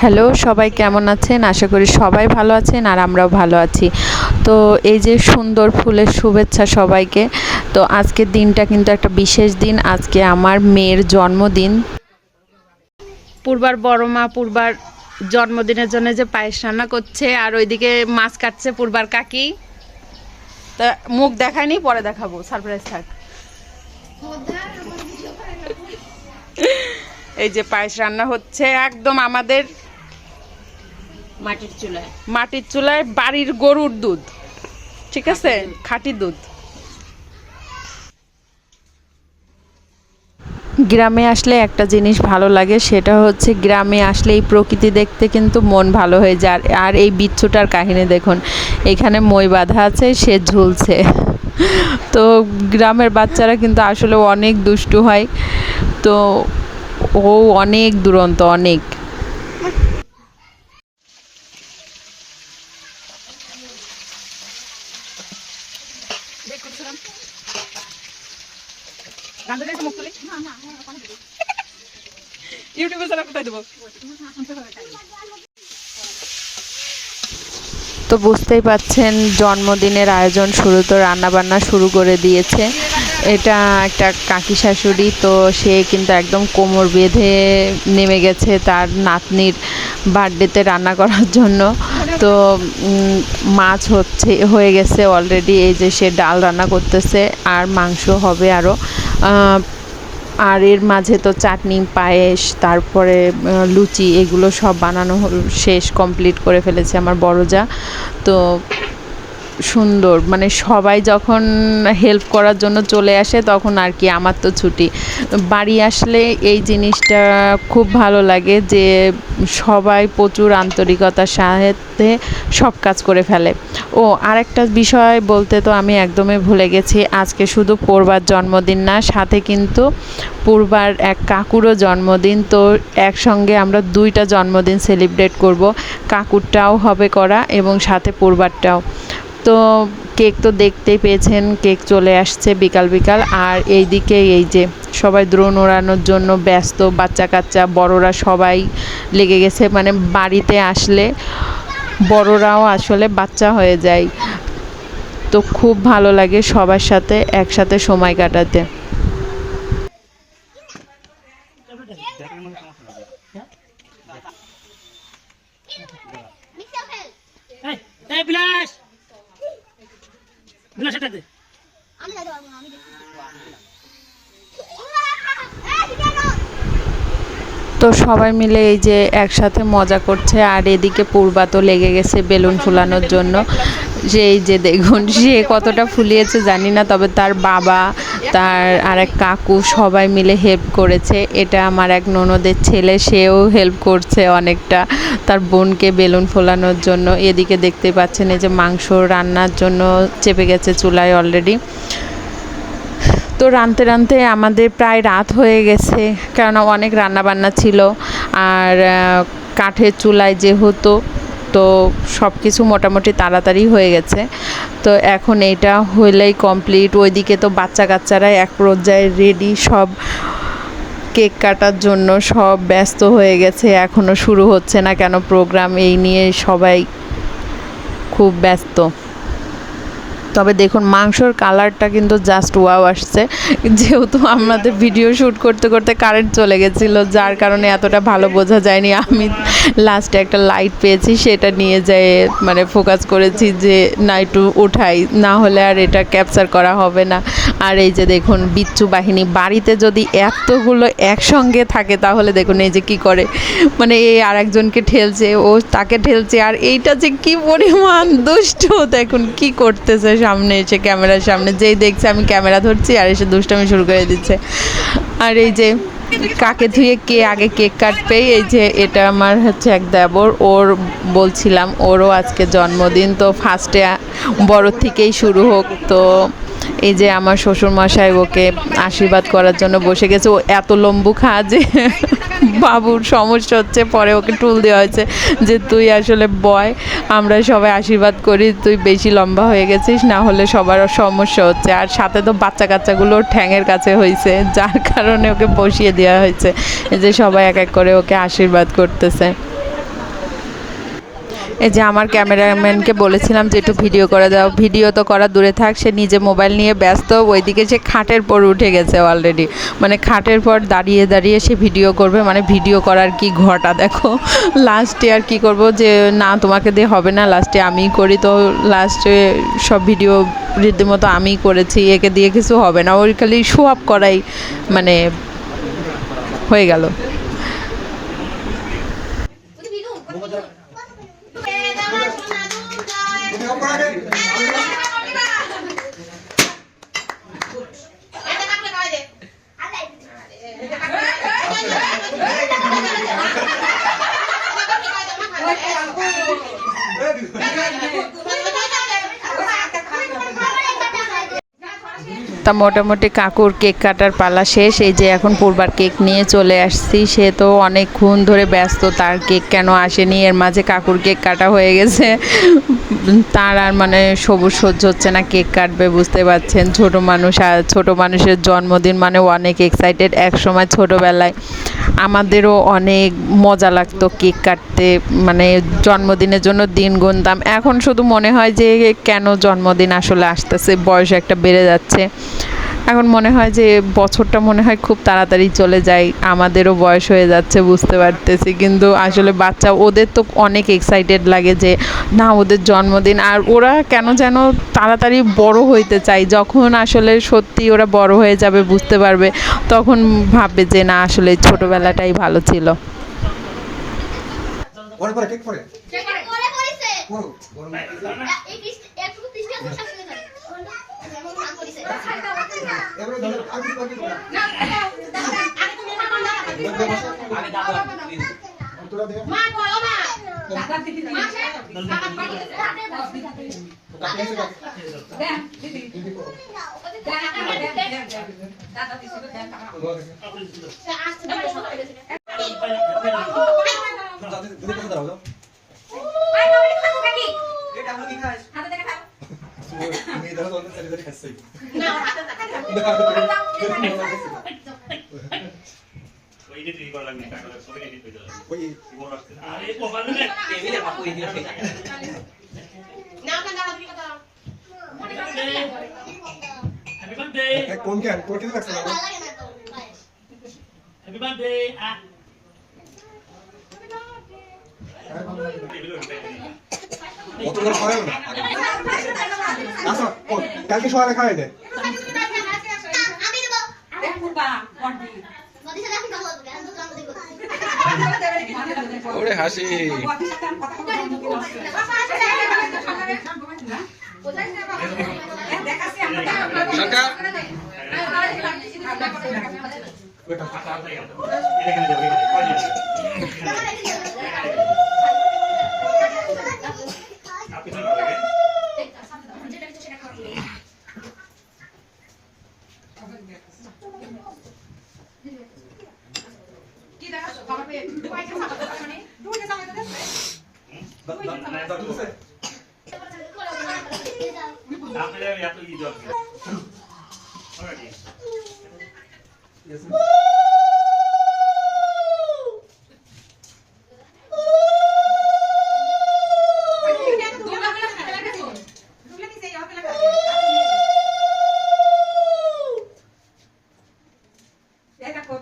Hello সবাই কেমন আছেন? আশা করি সবাই ভালো আছেন আর আমরাও ভালো আছি। তো এই যে সুন্দর ফুলের শুভেচ্ছা সবাইকে তো আজকের দিনটা কিন্তু একটা বিশেষ দিন। আজকে আমার মেয়ের জন্মদিন। পূর্বার বড় মা পূর্বার জন্মদিনের জন্য যে পায়েস রান্না করছে আর ওইদিকে মাছ কাটছে পূর্বার কাকি। তা মুখ দেখায়নি পরে দেখাবো। সারপ্রাইজ থাক। এই যে পায়েস রান্না হচ্ছে একদম আমাদের মাটির চুলায়। মাটির চুলায় বাড়ির গরুর দুধ ঠিক আছে? খাঁটি দুধ। গ্রামে আসলে একটা জিনিস ভালো লাগে সেটা হচ্ছে গ্রামে আসলে এই প্রকৃতি দেখতে কিন্তু মন ভালো হয়ে যায়। আর- আর এই বিচ্ছুটার কাহিনী দেখুন এখানে মই বাঁধা আছে সে ঝুলছে। তো গ্রামের বাচ্চারা কিন্তু আসলে অনেক দুষ্টু হয়। তো ও অনেক দুরন্ত অনেক। ইউটিউবে ছাড়া কোথায় দেবো? তো বুঝতেই পাচ্ছেন জন্মদিনের আয়োজন শুরু তো রান্নাবান্না শুরু করে দিয়েছে। এটা একটা কাকি শাশুড়ি, তো সে কিন্তু একদম কোমর বেঁধে নেমে গেছে তার নাতনির বার্থডেতে রান্না করার জন্য। তো মাছ হচ্ছে, হয়ে গেছে অলরেডি এই যে সে ডাল রান্না করতেছে আর মাংস হবে আরও আর এর মাঝে তো চাটনি, পায়েস, তারপরে লুচি, এগুলো সব বানানো শেষ কমপ্লিট করে ফেলেছে আমার বড় যা তো সুন্দর। মানে সবাই যখন হেল্প করার জন্য চলে আসে তখন আর কি আমার তো ছুটি। বাড়ি আসলে এই জিনিসটা খুব ভালো লাগে যে সবাই প্রচুর আন্তরিকতার সাথে সব কাজ করে ফেলে। ও, আরেকটা বিষয় বলতে তো আমি একদমই ভুলে গেছি। আজকে শুধু পূর্বার জন্মদিন না, সাথে কিন্তু পূর্বার এক কাকুরও জন্মদিন। তো একসঙ্গে আমরা দুইটা জন্মদিন সেলিব্রেট করব। কাকুরটাও হবে করা এবং সাথে পূর্বারটাও। তো কেক তো দেখতেই পেয়েছেন, কেক চলে আসছে বিকাল বিকাল। আর এই দিকে এই যে সবাই দ্রোণ ওড়ানোর জন্য ব্যস্ত বাচ্চা কাচ্চা বড়রা সবাই লেগে গেছে। মানে বাড়িতে আসলে বড়রাও আসলে বাচ্চা হয়ে যায়। তো খুব ভালো লাগে সবার সাথে একসাথে সময় কাটাতে এই, এই বিলাস দে। আমি আমি তো সবাই মিলে এই যে একসাথে মজা করছে, আর এদিকে পূর্বা তো লেগে গেছে বেলুন ফুলানোর জন্য। এই যে দেখুন, সে কতটা ফুলিয়েছে জানি না, তবে তার বাবা, তার আর এক কাকু সবাই মিলে হেল্প করেছে। এটা আমার এক ননদের ছেলে, সেও হেল্প করছে অনেকটা। তার বোনকে বেলুন ফোলানোর জন্য। এদিকে দেখতে পাচ্ছেন এই যে মাংস রান্নার জন্য চেপে গেছে চুলায় অলরেডি তো রানতে রানতে আমাদের প্রায় রাত হয়ে গেছে, কেননা অনেক রান্নাবান্না ছিল। আর কাঠের চুলায় যেহেতু তো সব কিছু মোটামুটি তাড়াতাড়ি হয়ে গেছে। তো এখন এটা হইলেই কমপ্লিট ওইদিকে তো বাচ্চা কাচ্চারাই এক পর্যায়ে রেডি সব কেক কাটার জন্য সব ব্যস্ত হয়ে গেছে। এখনও শুরু হচ্ছে না কেন প্রোগ্রাম এই নিয়ে সবাই খুব ব্যস্ত। তবে দেখুন, মাংসর কালারটা কিন্তু জাস্ট ওয়াও আসছে। যেহেতু আমাদের ভিডিও শ্যুট করতে করতে কারেন্ট চলে গেছিল, যার কারণে এতটা ভালো বোঝা যায়নি। আমি লাস্টে একটা লাইট পেয়েছি, সেটা নিয়ে যেয়ে মানে ফোকাস করেছি যে, না, একটু উঠাই, না হলে আর এটা ক্যাপচার করা হবে না। আর এই যে দেখুন, বিচ্ছু বাহিনী, বাড়িতে যদি এতগুলো একসঙ্গে থাকে, তাহলে দেখুন এই যে কি করে। মানে এই আর একজনকে ঠেলছে, ও তাকে ঠেলছে, আর এইটা যে কি পরিমাণ দুষ্ট, দেখুন কি করতেছে সামনে এসে ক্যামেরার সামনে, যেই দেখছে আমি ক্যামেরা ধরছি আর এসে দুষ্টামি শুরু করে দিচ্ছে। আর এই যে কাকে ধুয়ে কে আগে কেক কাটবে, এই যে এটা আমার হচ্ছে এক দেবর, ওর বলছিলাম, ওরও আজকে জন্মদিন, তো ফার্স্টে বড় থেকেই শুরু হোক। তো এই যে আমার শ্বশুর মশাই ওকে আশীর্বাদ করার জন্য বসে গেছে, ও এত লম্বু খা যে বাবুর সমস্যা হচ্ছে, পরে ওকে টুল দেওয়া হয়েছে যে তুই আসলে বয় আমরা সবাই আশীর্বাদ করি, তুই বেশি লম্বা হয়ে গেছিস, না হলে সবার সমস্যা হচ্ছে। আর সাথে তো বাচ্চা কাচ্চাগুলো ঠ্যাঙের কাছে হয়েছে যার কারণে ওকে বসিয়ে দেওয়া হয়েছে যে সবাই এক এক করে ওকে আশীর্বাদ করতেছে। এই যে আমার ক্যামেরাম্যানকে বলেছিলাম যে একটু ভিডিও করে দাও। ভিডিও তো করা দূরে থাক, সে নিজে মোবাইল নিয়ে ব্যস্ত, ওইদিকে সে খাটের পর উঠে গেছে অলরেডি মানে খাটের পর দাঁড়িয়ে দাঁড়িয়ে সে ভিডিও করবে মানে ভিডিও করার কি ঘটা? দেখো লাস্টে আর কি করব যে, না, তোমাকে দিয়ে হবে না লাস্টে আমিই করি তো লাস্টে সব ভিডিও রীতিমতো আমিই করেছি, একে দিয়ে কিছু হবে না। ওর খালি শো আপ করাই মানে হয়ে গেল। তা মোটামুটি কাকুর কেক কাটার পালা শেষ। এই যে এখন পূর্বার কেক নিয়ে চলে আসছি। সে তো অনেকক্ষণ ধরে ব্যস্ত, তার কেক কেন আসেনি? এর মাঝে কাকুর কেক কাটা হয়ে গেছে। তার আর মানে সবুজ সহ্য হচ্ছে না, কেক কাটবে বুঝতে পারছেন। ছোট মানুষ আর ছোটো মানুষের জন্মদিন মানে অনেক এক্সাইটেড এক সময় ছোটোবেলায়। আমাদেরও অনেক মজা লাগতো কেক কাটতে মানে জন্মদিনের জন্য দিন গুনতাম। এখন শুধু মনে হয় যে কেন জন্মদিন আসলে আসতেছে, বয়স একটা বেড়ে যাচ্ছে। এখন মনে হয় যে বছরটা মনে হয় খুব তাড়াতাড়ি চলে যায়। আমাদেরও বয়স হয়ে যাচ্ছে বুঝতে পারতেছি। কিন্তু আসলে বাচ্চা ওদের তো অনেক এক্সাইটেড লাগে যে না ওদের জন্মদিন। আর ওরা কেন যেন তাড়াতাড়ি বড় হইতে চায়। যখন আসলে সত্যি ওরা বড় হয়ে যাবে বুঝতে পারবে। তখন ভাববে যে না আসলে ছোটোবেলাটাই ভালো ছিল। পরে দিদি করো যাতে দিদি কোথায় দাও দাও মেয়ে ধরো তোর সাথে খাচ্ছে ওই যে তুই করলাম না কাকা সবাই এডিট করে দিলাম ওই জীবন রাখতে আরে বাবা না টেবিলে বাপু এই দিয়ে হ্যাপি বার্থডে কোন কেন তোর লাগছে না? ভালো লাগে না তো পায়েস হ্যাপি বার্থডে আ অত করে না কালকে সকালে খাওয়াই দে। আমি দেবো। সাথে আমি ওরে হাসি। সরকার। ওইটা এখানে যাবে আপনি না তো বুঝছে আপনাদের এত ই দরকার অলরেডি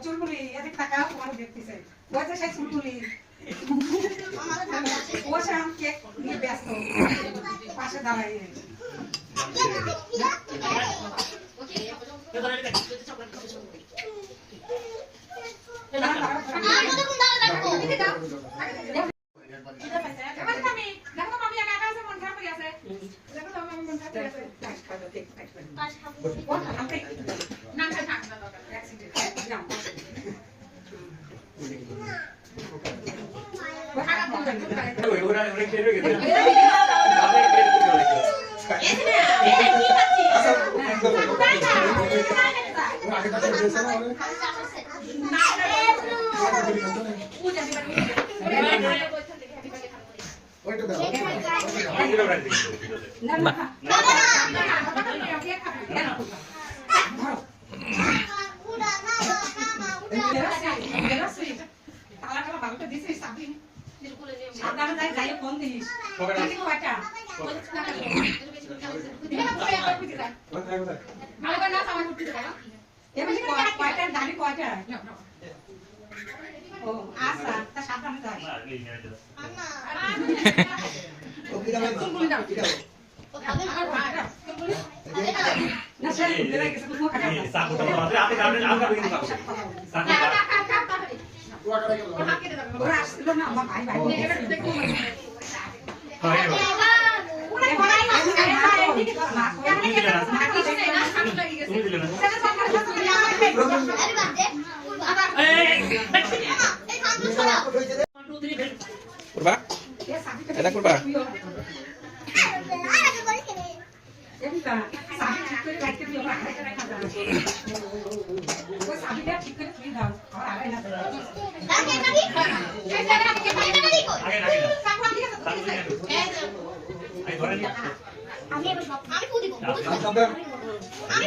চুলগুলি এদিক তাকাও তোমার দেখতেছে ওই যে সেই চুলগুলি ও সেরকম কেক নিয়ে ব্যস্ত পাশে দাঁড়াই ওরা ওরা কেটে গেছে আগে কাছে দিয়েছে না ওইটা দাও দিলেও রাখি দিই। না না তালা টালা ভালোটা দিছিস চাবি সাবধানে যাই যাই ফোন দিস কয়টা কোথায় কোথায় এমনি কয়- কয়টা দাবি কয়টা ও আচ্ছা তা সাবধানে যাই না, এই নিয়ে যাও। ওকে দাও কি দাও না সে বেড়ে গেছে তুমি খাটা এই চাকুটা তো হাতে- হাতে কাটলে আলগা করে কিন্তু চাকু। চাকুটা। ওরা আসছিল না আমার ভাই ভাই নিয়ে গেছে হয়, এবার। তুমি দিলে না? তুমি দিলে না? এই, এই, এটা করবা। আমি আমি পু দিব সাবধান আমি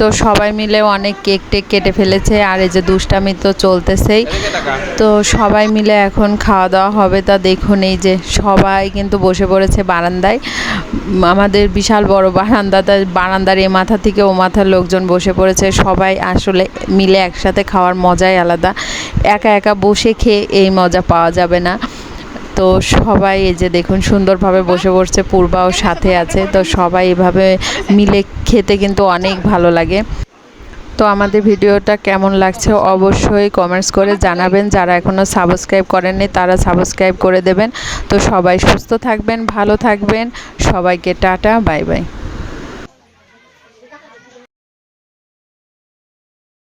তো সবাই মিলে অনেক কেক টেক কেটে ফেলেছে আর এই যে দুষ্টামি তো চলতেছেই। তো সবাই মিলে এখন খাওয়া দাওয়া হবে তা দেখুন এই যে সবাই কিন্তু বসে পড়েছে বারান্দায়। আমাদের বিশাল বড় বারান্দা তা বারান্দার এ মাথা থেকে ও মাথার লোকজন বসে পড়েছে। সবাই আসলে মিলে একসাথে খাওয়ার মজাই আলাদা। একা একা বসে খেয়ে এই মজা পাওয়া যাবে না। তো সবাই এই যে দেখুন সুন্দরভাবে বসে বসছে পূর্বাও সাথে আছে, তো সবাই এভাবে মিলে খেতে কিন্তু অনেক ভালো লাগে। তো আমাদের ভিডিওটা কেমন লাগছে অবশ্যই কমেন্টস করে জানাবেন, যারা এখনও সাবস্ক্রাইব করেননি তারা সাবস্ক্রাইব করে দেবেন। তো সবাই সুস্থ থাকবেন, ভালো থাকবেন, সবাইকে টাটা বাই বাই